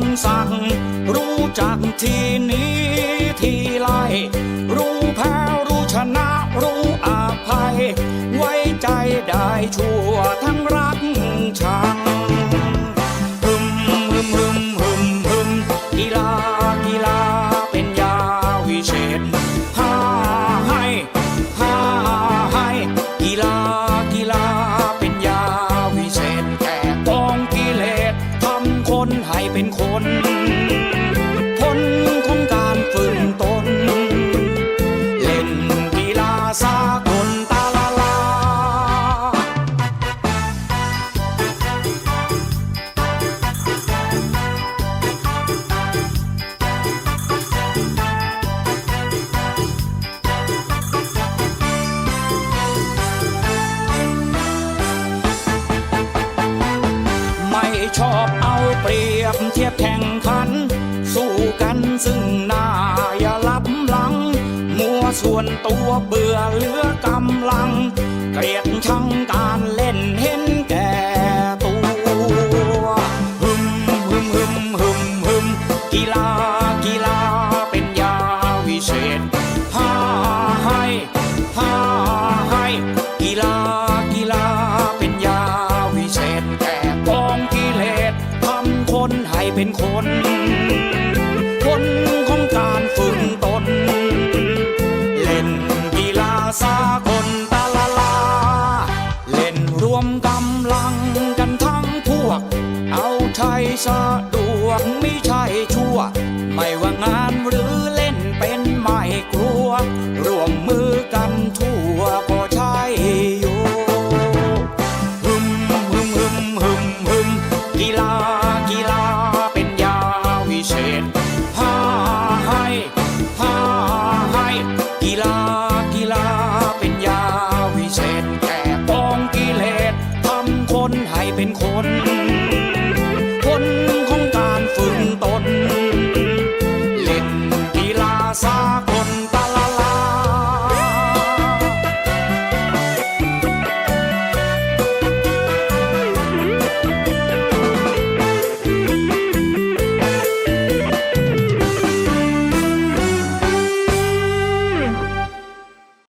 มสักรู้จักทีนี้ทีไรรู้แพ้รู้ชนะรู้อาภัย ไว้ใจได้ชั่วทั้ง ชอบเอาเปรียบเทียบแข่งขัน สู้กันซึ่งหน้าอย่าลับหลัง มัวส่วนตัวเบื่อเหลือกำลัง เกลียดชังการ ผลของการฝึกตน เล่นกีฬาสากลตาลาลา เล่นรวมกำลังกันทั้งพวก เอาไทยสะดว คน คนของการฝึกตน